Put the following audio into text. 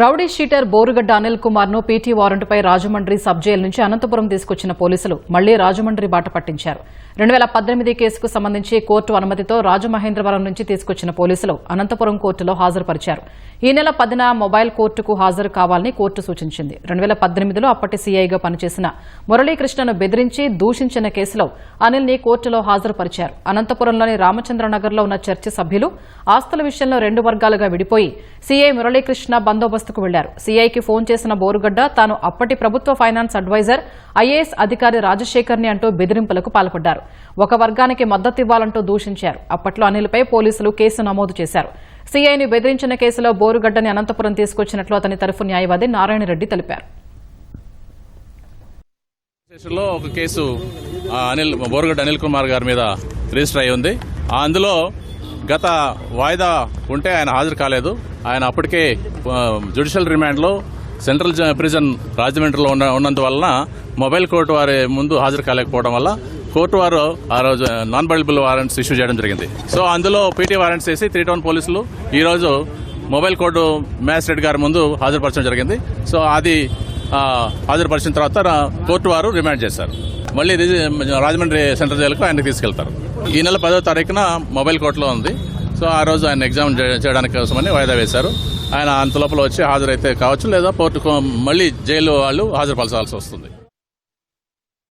Rowdy sheeter Borugadda Anil కుమార్ను PT వారెంట్పై Rajahmundry sub jail నుంచి అనంతపురం తీసుకొచ్చిన పోలీసులు మళ్ళీ రాజమండ్రి బాట పట్టించారు. రెండు వేల పద్దెనిమిది కేసుకు సంబంధించి కోర్టు అనుమతితో రాజమహేంద్రవరం నుంచి తీసుకొచ్చిన పోలీసులు అనంతపురం కోర్టులో హాజరుపరిచారు. ఈ నెల పదిన మొబైల్ కోర్టుకు హాజరు కావాలని కోర్టు సూచించింది. రెండు వేల పద్దెనిమిదిలో అప్పటి సీఐగా పనిచేసిన మురళీకృష్ణను బెదిరించి దూషించిన కేసులో అనిల్ని కోర్టులో హాజరుపరిచారు. అనంతపురంలోని రామచంద్రనగర్లో ఉన్న చర్చి సభ్యులు ఆస్తుల విషయంలో రెండు వర్గాలుగా విడిపోయి సీఐ మురళీకృష్ణ బందోబస్తు బందోబస్తుకు వెళ్ళారు. సీఐకి ఫోన్ చేసిన బోరుగడ్డ తాను అప్పటి ప్రభుత్వ ఫైనాన్స్ అడ్వైజర్ ఐఏఎస్ అధికారి రాజశేఖర్ని అంటూ బెదిరింపులకు పాల్పడ్డారు. ఒక వర్గానికి మద్దతు ఇవ్వాలంటూ దూషించారు. అప్పట్లో అనిల్పై పోలీసులు కేసు నమోదు చేశారు. సీఐని బెదిరించిన కేసులో బోరుగడ్డని అనంతపురం తీసుకొచ్చినట్లు అతని తరఫు న్యాయవాది నారాయణరెడ్డి తెలిపారు. స్టేషన్లో ఒక కేసు అనిల్ బోరగడ్డ అనిల్ కుమార్ గారి మీద రిజిస్టర్ అయి ఉంది. అందులో గత వాయిదా ఉంటే ఆయన హాజరు కాలేదు. ఆయన అప్పటికే జ్యుడిషియల్ రిమాండ్లో సెంట్రల్ జ- ప్రిజన్ రాజమండ్రిలో ఉన్న ఉన్నందువలన మొబైల్ కోర్టు వారి ముందు హాజరు కాలేకపోవడం వల్ల కోర్టు వారు ఆ రోజు నాన్ బైలబుల్ వారెంట్స్ ఇష్యూ చేయడం జరిగింది. సో అందులో పీటీ వారెంట్స్ వేసి త్రీ టౌన్ పోలీసులు ఈరోజు మొబైల్ కోర్టు మ్యాజిస్ట్రేట్ గారి ముందు హాజరుపరచడం జరిగింది. సో అది హాజరుపరిచిన తర్వాత కోర్టు వారు రిమాండ్ చేశారు. మళ్ళీ రాజమండ్రి సెంట్రల్ జైలుకు ఆయన తీసుకెళ్తారు. ఈ నెల పదో తారీఖున మొబైల్ కోర్టులో ఉంది. సో ఆ రోజు ఆయన ఎగ్జామ్ చేయడానికి కోసమని వాయిదా వేశారు. ఆయన అంత లోపల వచ్చి హాజరైతే కావచ్చు లేదా పోర్టుకు మళ్ళీ జైలు వాళ్ళు హాజరుపరచాల్సి వస్తుంది.